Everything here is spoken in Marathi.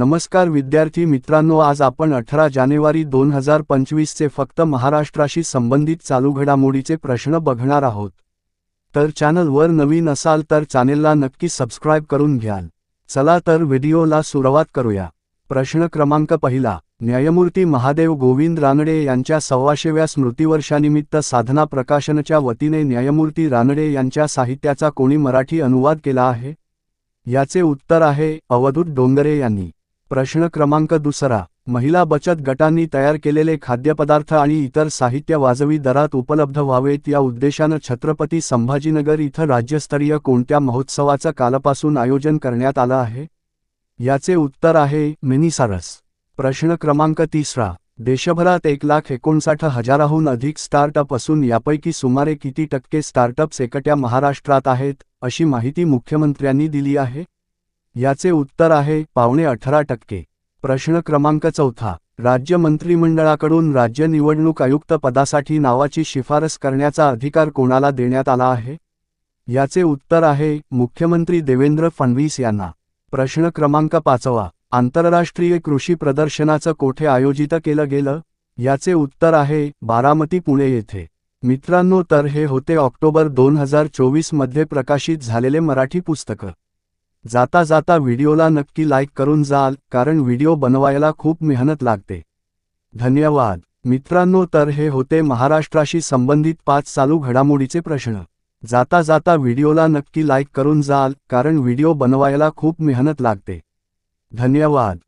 नमस्कार विद्यार्थी मित्रांनो आज आपण अठरा जानेवारी दोन हजार पंचवीसचे फक्त महाराष्ट्राशी संबंधित चालू घडामोडीचे प्रश्न बघणार आहोत. तर चॅनलवर नवीन असाल तर चॅनेलला नक्की सबस्क्राईब करून घ्याल. चला तर व्हिडिओला सुरुवात करूया. प्रश्न क्रमांक पहिला न्यायमूर्ती महादेव गोविंद रानडे यांच्या सव्वाशेव्या स्मृतिवर्षानिमित्त साधना प्रकाशनच्या वतीने न्यायमूर्ती रानडे यांच्या साहित्याचा कोणी मराठी अनुवाद केला आहे? याचे उत्तर आहे अवधूत डोंगरे यांनी. प्रश्न क्रमांक दुसरा. महिला बचत गटांनी तयार केलेले खाद्यपदार्थ आणि इतर साहित्य वाजवी दरात उपलब्ध व्हावेत या उद्देशानं छत्रपती संभाजीनगर इथं राज्यस्तरीय कोणत्या महोत्सवाचं कालपासून आयोजन करण्यात आलं आहे? याचे उत्तर आहे मिनिसारस. प्रश्न क्रमांक तिसरा. देशभरात एक लाख एकोणसाठ हजाराहून अधिक स्टार्टअप असून यापैकी सुमारे किती टक्के स्टार्टअप्स एकट्या महाराष्ट्रात आहेत अशी माहिती मुख्यमंत्र्यांनी दिली आहे? याचे उत्तर आहे पावणे अठरा टक्के. प्रश्न क्रमांक चौथा. राज्य मंत्रिमंडळाकडून राज्य निवडणूक आयुक्त पदासाठी नावाची शिफारस करण्याचा अधिकार कोणाला देण्यात आला आहे? याचे उत्तर आहे मुख्यमंत्री देवेंद्र फडणवीस यांना. प्रश्न क्रमांक पाचवा. आंतरराष्ट्रीय कृषी प्रदर्शनाचं कोठे आयोजित केलं गेलं? याचे उत्तर आहे बारामती पुणे येथे. मित्रांनो तर हे होते ऑक्टोबर दोन हजार चोवीसमध्ये प्रकाशित झालेले मराठी पुस्तकं. जाता जाता व्हिडिओला नक्की लाईक करून जाल कारण व्हिडिओ बनवायला खूप मेहनत लागते. धन्यवाद. मित्रांनो तर हे होते महाराष्ट्राशी संबंधित पाच चालू घडामोडीचे प्रश्न. जाता जाता व्हिडिओला नक्की लाईक करून जाल कारण व्हिडिओ बनवायला खूप मेहनत लागते. धन्यवाद.